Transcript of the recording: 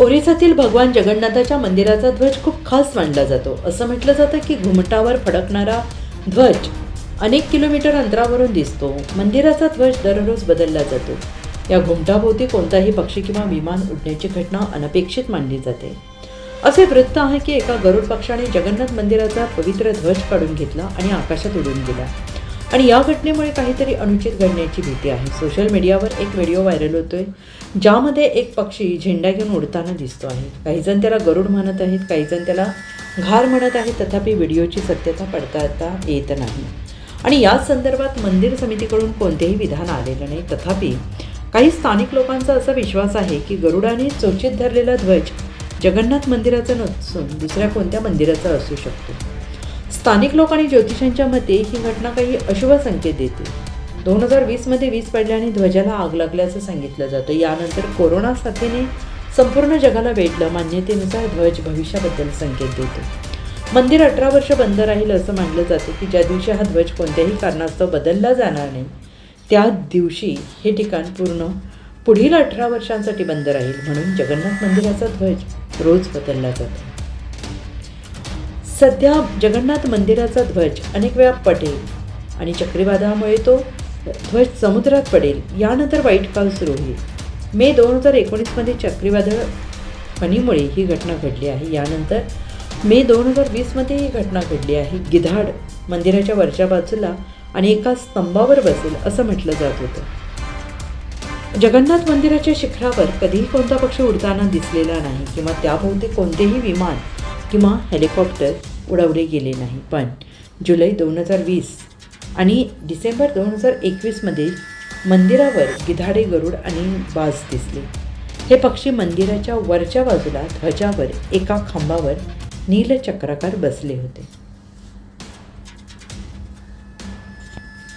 ओरिसातील भगवान जगन्नाथाच्या मंदिराचा ध्वज खूप खास मानला जातो. असं म्हटलं जातं की घुमटावर फडकणारा ध्वज अनेक किलोमीटर अंतरावरून दिसतो. मंदिराचा ध्वज दररोज बदलला जातो. या घुमटाभोवती कोणताही पक्षी किंवा विमान उडण्याची घटना अनपेक्षित मानली जाते. असे वृत्त आहे की एका गरुड पक्षाने जगन्नाथ मंदिराचा पवित्र ध्वज काढून घेतला आणि आकाशात उडून गेला. आणि या घटनेमुळे काहीतरी अनुचित घडण्याची भीती आहे. सोशल मीडियावर एक व्हिडिओ व्हायरल होतोय ज्यामध्ये एक पक्षी झेंडा घेऊन उडताना दिसतो आहे. काहीजण त्याला गरुड म्हणत आहेत काहीजण त्याला घार म्हणत आहेत. तथापि व्हिडिओची सत्यता पडताळता येत नाही. आणि याच संदर्भात मंदिर समितीकडून कोणतेही विधान आलेलं नाही. तथापि काही स्थानिक लोकांचा असा विश्वास आहे की गरुडाने चोचीत धरलेला ध्वज जगन्नाथ मंदिराचा नसून दुसऱ्या कोणत्या मंदिराचा असू शकतो. स्थानिक लोक आणि ज्योतिषांच्या मते ही घटना काही अशुभ संकेत देते. दोन हजार वीसमध्ये वीज पडल्याने ध्वजाला आग लागल्याचं सांगितलं जातं. यानंतर कोरोना साथीने संपूर्ण जगाला वेढलं. मान्यतेनुसार ध्वज भविष्याबद्दल संकेत देतो. मंदिर अठरा वर्ष बंद राहील असं मानलं जातं की ज्या दिवशी हा ध्वज कोणत्याही कारणास्तव बदलला जाणार नाही त्या दिवशी हे ठिकाण पूर्ण पुढील अठरा वर्षांसाठी बंद राहील. म्हणून जगन्नाथ मंदिराचा ध्वज रोज बदलला जातो. सध्या जगन्नाथ मंदिराचा ध्वज अनेक वेळा पडेल आणि चक्रीवादळामुळे तो ध्वज समुद्रात पडेल यानंतर वाईट काल सुरू होईल. मे दोन हजार एकोणीसमध्ये चक्रीवादळ फणीमुळे ही घटना घडली आहे. यानंतर मे दोन हजार वीसमध्ये ही घटना घडली आहे. गिधाड मंदिराच्या वरच्या बाजूला आणि एका स्तंभावर बसेल असं म्हटलं जात होतं. जगन्नाथ मंदिराच्या शिखरावर कधीही कोणता पक्षी उडताना दिसलेला नाही किंवा त्याभोवती कोणतेही विमान किंवा हेलिकॉप्टर उडवले गेले नाही. पण जुलै दोन हजार वीस आणि डिसेंबर दोन हजार एकवीसमध्ये मंदिरावर गिधाडे गरुड आणि बाज दिसले. हे पक्षी मंदिराच्या वरच्या बाजूला ध्वजावर एका खांबावर नीलचक्राकार बसले होते.